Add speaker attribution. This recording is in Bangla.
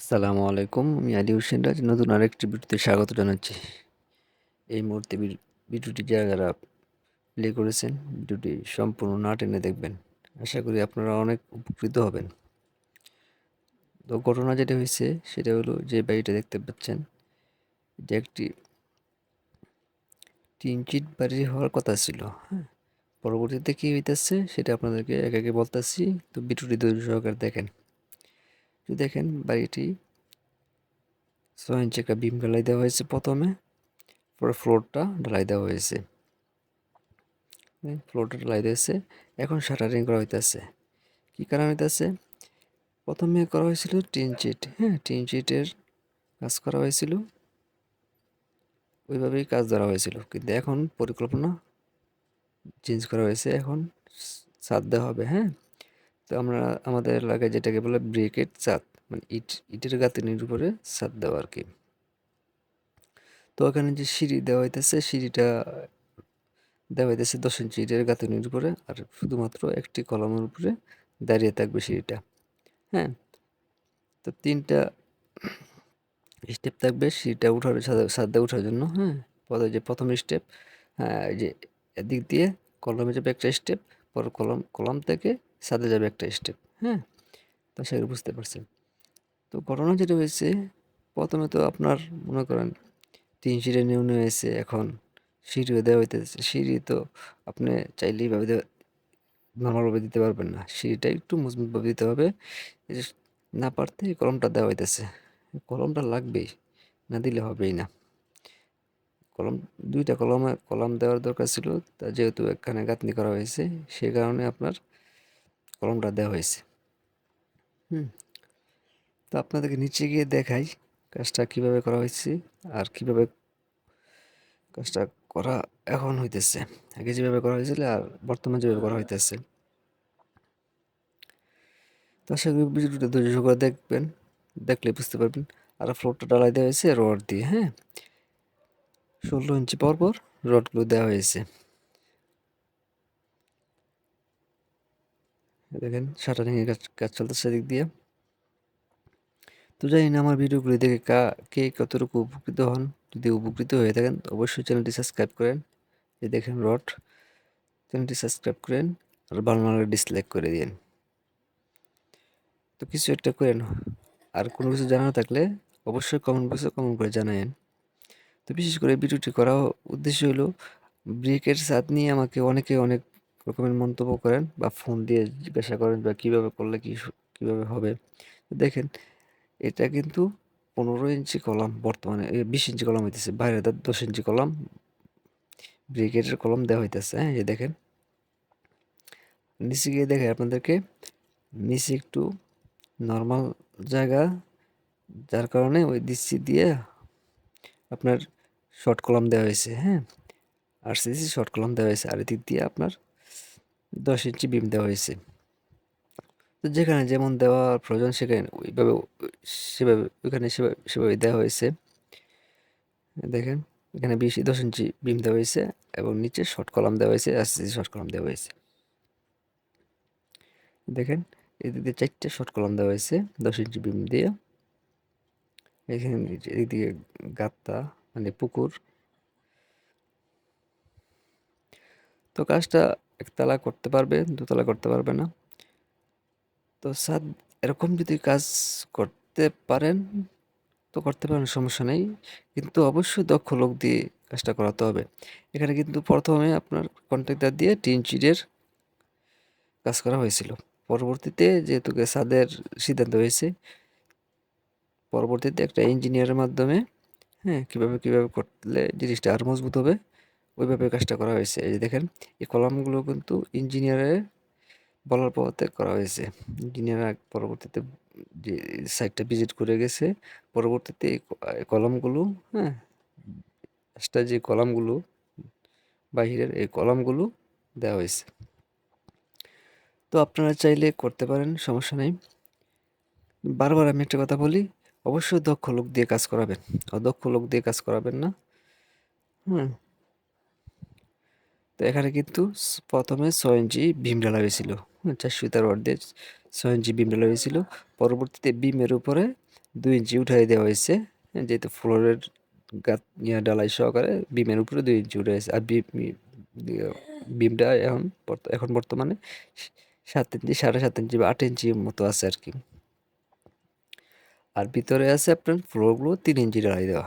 Speaker 1: আসসালামু আলাইকুম, আমি আলী হোসেন রাজ, নতুন আরেকটি ভিডিওতে স্বাগত জানাচ্ছি। এই মুহূর্তে ভিডিওটি যারা প্লে করেছেন, ভিডিওটি সম্পূর্ণ না টেনে দেখবেন। আশা করি আপনারা অনেক উপকৃত হবেন। তো ঘটনা যেটা হয়েছে, সেটা হলো যে বাড়িটা দেখতে পাচ্ছেন যে একটি তিন চিট বাড়ি হওয়ার কথা ছিল হ্যাঁ। পরবর্তীতে কী হইতেছে, সেটা আপনাদেরকে একে একে বলতেছি, তো ভিডিওটি ধৈর্য সহকারে দেখেন। তো দেখেন বাড়িটি ছয় ইঞ্চি একটা বিম ঢালাই দেওয়া হয়েছে প্রথমে। পরে ফ্লোরটা ঢালাই দেওয়া হয়েছে। ফ্লোরটা ঢালাই দিয়েছে। এখন শাটারিং করা হইতেছে। কী কারণ হইতেছে? প্রথমে করা হয়েছিল টিন চিট হ্যাঁ টিন চিটের কাজ করা হয়েছিল। ওইভাবেই কাজ ধরা হয়েছিল। কিন্তু এখন পরিকল্পনা চেঞ্জ করা হয়েছে। এখন ছাদ দেওয়া হবে। হ্যাঁ। তো আমরা আমাদের এলাকায় যেটাকে বলে ব্রিকেট ছাদ মানে ইট, ইটের গাঁথনির উপরে ছাদ দেওয়া আর কি। তো ওখানে যে সিঁড়ি দেওয়া হইতেছে, সিঁড়িটা দেওয়া হইতেছে দশ ইঞ্চি ইটের গাঁথনির উপরে আর শুধুমাত্র একটি কলমের উপরে দাঁড়িয়ে থাকবে সিঁড়িটা হ্যাঁ? তো তিনটা স্টেপ থাকবে সিঁড়িটা উঠার, সাদা উঠার জন্য হ্যাঁ? পরে যে প্রথম স্টেপ হ্যাঁ যে এদিক দিয়ে কলমে যাবে একটা স্টেপ পর কলম কলম থেকে সাদে যাবে একটা স্টেপ হ্যাঁ? তো সেগুলো বুঝতে পারছেন। তো ঘটনা যেটা হয়েছে, প্রথমে তো আপনার মনে করেন তিন সিঁড়ি নিয়ে এসে এখন সিঁড়িও দেওয়া হইতেছে। সিঁড়ি তো আপনি চাইলেই ভাবে নর্মালভাবে দিতে পারবেন না। সিঁড়িটা একটু মজবুতভাবে দিতে হবে না পারতে কলমটা দেওয়া হইতেছে। কলমটা লাগবেই, না দিলে হবেই না। কলম, দুইটা কলমে, কলম দেওয়ার দরকার ছিল, তা যেহেতু একখানে গাঁথনি করা হয়েছে, সে কারণে আপনার কলমটা দেওয়া হয়েছে। হুম। তো আপনাদেরকে নিচে গিয়ে দেখাই কাজটা কীভাবে করা হয়েছে আর কীভাবে কাজটা করা এখন হইতেছে। আগে যেভাবে করা হয়েছিল আর বর্তমানে যেভাবে করা হইতেছে। তো আশা করি ভিডিওটা ধৈর্য করে দেখবেন দেখলে বুঝতে পারবেন। আর ফ্লোরটা ডালাই দেওয়া হয়েছে রড দিয়ে হ্যাঁ? ষোলো ইঞ্চি পর পর রডগুলো দেওয়া হয়েছে। দেখেন শাটারিং এর কাজ কাজ চলতেছে দিক দিয়ে। তো জানি না আমার ভিডিওগুলি দেখে কা, কে কতটুকু উপকৃত হন। যদি উপকৃত হয়ে থাকেন অবশ্যই চ্যানেলটি সাবস্ক্রাইব করেন। যে দেখেন রড, চ্যানেলটি সাবস্ক্রাইব করেন আর ভালো লাগলে ডিসলাইক করে দিন তো কিছু একটা করেন। আর কোনো কিছু জানানো থাকলে অবশ্যই কমেন্ট বক্সে কমেন্ট করে জানায়েন। তো বিশেষ করে ভিডিওটি করা উদ্দেশ্য হলো, ব্রেকের সাথ নিয়ে আমাকে অনেকে অনেক রকমের মন্তব্য করেন বা ফোন দিয়ে জিজ্ঞাসা করেন বা কীভাবে করলে কী কীভাবে হবে। দেখেন, এটা কিন্তু পনেরো ইঞ্চি কলাম বর্তমানে বিশ ইঞ্চি কলাম হইতেছে, বাইরে তার দশ ইঞ্চি কলাম, ব্রিগেডের কলম দেওয়া হইতেছে হ্যাঁ এই দেখেন। নিচে গিয়ে দেখে আপনাদেরকে, নিচে একটু নর্মাল জায়গা, যার কারণে ওই দিচ্ছি দিয়ে আপনার শর্ট কলাম দেওয়া হয়েছে হ্যাঁ। আর সিসি শর্ট কলাম দেওয়া হয়েছে, আর এদিক দিয়ে আপনার দশ ইঞ্চি বিম দেওয়া হয়েছে। তো যেখানে যেমন দেওয়া প্রয়োজন সেখানে ওইভাবে, সেভাবে, ওইখানে সেভাবে সেভাবে দেওয়া হয়েছে। দেখেন, এখানে বিশ, দশ ইঞ্চি বিম দেওয়া হয়েছে এবং নিচে শর্ট কলাম দেওয়া হয়েছে, আর সিসি শর্ট কলাম দেওয়া হয়েছে। দেখেন, এদিক দিয়ে চারটে শর্ট কলাম দেওয়া হয়েছে, দশ ইঞ্চি বিম দিয়ে। এখানে এদিক দিয়ে গাত্তা মানে পুকুর। তো কাজটা একতলা করতে পারবে, দুতলা করতে পারবে না। তো সাদ এরকম যদি কাজ করতে পারেন, তো করতে পারেন, সমস্যা নেই। কিন্তু অবশ্যই দক্ষ লোক দিয়ে কাজটা করাতে হবে। এখানে কিন্তু প্রথমে আপনার কন্ট্রাক্টার দিয়ে টিন চিটের কাজ করা হয়েছিল। পরবর্তীতে যেহেতু সাদের সিদ্ধান্ত হয়েছে, পরবর্তীতে একটা ইঞ্জিনিয়ারের মাধ্যমে হ্যাঁ কীভাবে কীভাবে করলে জিনিসটা আরও মজবুত হবে ওইভাবে কাজটা করা হয়েছে। এই যে দেখেন, এই কলামগুলো কিন্তু ইঞ্জিনিয়ারের বলার পথে করা হয়েছে। ইঞ্জিনিয়ার পরবর্তীতে যে সাইটটা ভিজিট করে গেছে, পরবর্তীতে এই কলমগুলো হ্যাঁ এক্সট্রা যে কলামগুলো বাহিরের, এই কলামগুলো দেওয়া হয়েছে। তো আপনারা চাইলে করতে পারেন, সমস্যা নেই। বারবার আমি একটা কথা বলি, অবশ্যই দক্ষ লোক দিয়ে কাজ করাবেন। অদক্ষ লোক দিয়ে কাজ করাবেন না হুম তো এখানে কিন্তু প্রথমে ছয় ইঞ্চি ভীম ঢালা হয়েছিল। চারশো তার রড দিয়ে ছয় ইঞ্চি বিম ঢালা হয়েছিল। পরবর্তীতে বিমের উপরে দুই ইঞ্চি উঠাই দেওয়া হয়েছে। হ্যাঁ, যেহেতু ফ্লোরের গাত ইয়া ডালাই সহকারে বিমের উপরে দুই ইঞ্চি উঠে গেছে আর বিম বিমটা এখন এখন বর্তমানে সাত ইঞ্চি সাড়ে সাত ইঞ্চি বা আট ইঞ্চি মতো আছে আর কি। আর ভিতরে আছে আপনার ফ্লোরগুলো তিন ইঞ্চি ঢালাই দেওয়া।